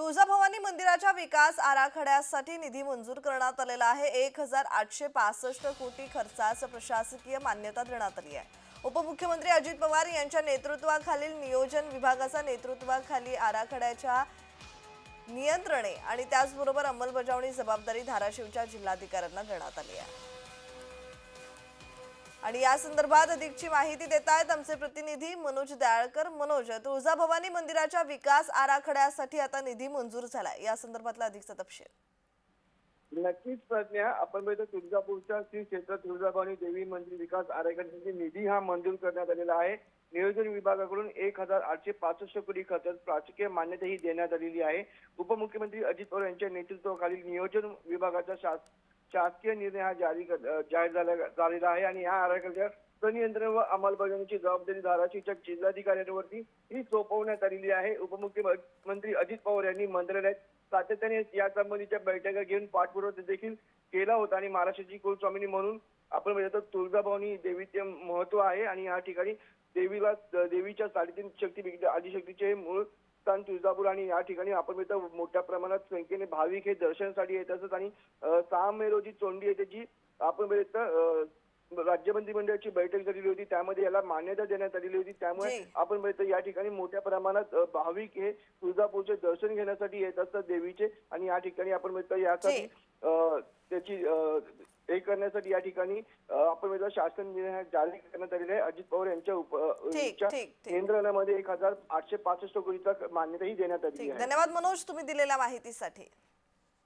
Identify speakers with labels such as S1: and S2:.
S1: तुळजाभवानी मंदिराच्या विकास आराखड्यासाठी निधी मंजूर करण्यात आलेला आहे. एक हजार आठशे पासष्ट कोटी खर्चास प्रशासकीय मान्यता देण्यात आली आहे. उपमुख्यमंत्री अजित पवार यांच्या नेतृत्वाखालील नियोजन विभागाचा नेतृत्वाखाली आराखड्याच्या नियंत्रणे आणि त्याचबरोबर अंमलबजावणी जबाबदारी धाराशिवच्या जिल्हाधिकाऱ्यांना देण्यात आली आहे. आणि या संदर्भात अधिकची माहिती देत आहेत आमचे प्रतिनिधी मनोज दयाळकर. मनोज तुळजाभवानी मंदिराच्या विकास आराखड्यासाठी आता निधी मंजूर झालाय. या संदर्भातला अधिकचा तपशील.
S2: नक्कीच प्रज्ञा. आपण बघितलं तुळजापूरच्या श्री क्षेत्र तुळजाभवानी देवी मंदिर विकास आराखड्यासाठी निधी हा मंजूर करण्यात आलेला आहे. नियोजन विभागाकडून एक हजार आठशे पासष्ट कोटी खर्चात प्राचकीय मान्यताही देण्यात आलेली आहे. उपमुख्यमंत्री अजित पवार यांच्या नेतृत्वाखालील नियोजन विभागाच्या शास शासकीय निर्णय हा जारी जाहीर झाला झालेला आहे आणि या आराखड्याच्या संनियंत्रण व अंमलबजावणीची जबाबदारी धाराशिवच्या जिल्हाधिकाऱ्यांवरती ही सोपवण्यात आलेली आहे. उपमुख्यमंत्री अजित पवार यांनी मंत्रालयात सातत्याने या संबंधीच्या बैठका घेऊन पाठपुरावा देखील केला होता आणि महाराष्ट्राची कुलस्वामिनी म्हणून आपण म्हणजे तुळजाभवानी देवीचे महत्त्व आहे आणि या ठिकाणी देवीला देवीच्या साडेतीन शक्तीपैकी आदिशक्तीचे मूळ स्थान तुळजापूर आणि या ठिकाणी आपण इथं मोठ्या प्रमाणात संख्येने भाविक हे दर्शनासाठी येत असत आणि सहा मे रोजी चोंडी येते जी आपण राज्य मंत्रिमंडळाची बैठक झालेली होती. त्यामध्ये याला मान्यता देण्यात आलेली होती. त्यामुळे. आपण बघितलं या ठिकाणी मोठ्या प्रमाणात भाविक हे तुळजापूरचे दर्शन घेण्यासाठी येत असतात देवीचे आणि या ठिकाणी आपण बघितलं यासाठी त्याची हे करण्यासाठी या ठिकाणी आपण बघितलं शासन निर्णय जारी करण्यात आलेला आहे. अजित पवार यांच्या. केंद्रामध्ये एक हजार आठशे पासष्ट कोटीचा मान्यताही देण्यात आहे.
S1: धन्यवाद मनोज तुम्ही दिलेल्या माहितीसाठी.